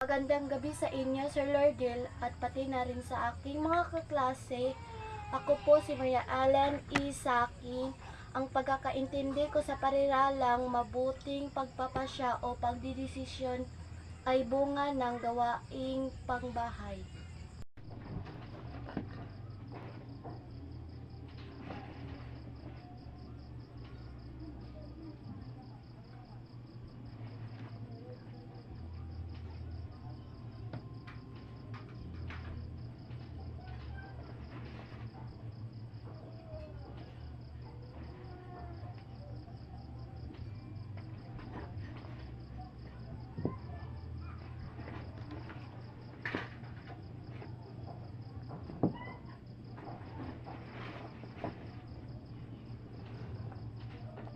Magandang gabi sa inyo, Sir Lordel, at pati na rin sa aking mga kaklase. Ako po si Maya Allen Isaki. Ang pagkakaintindi ko sa pariralang mabuting pagpapasya o pagdidesisyon ay bunga ng gawaing pangbahay.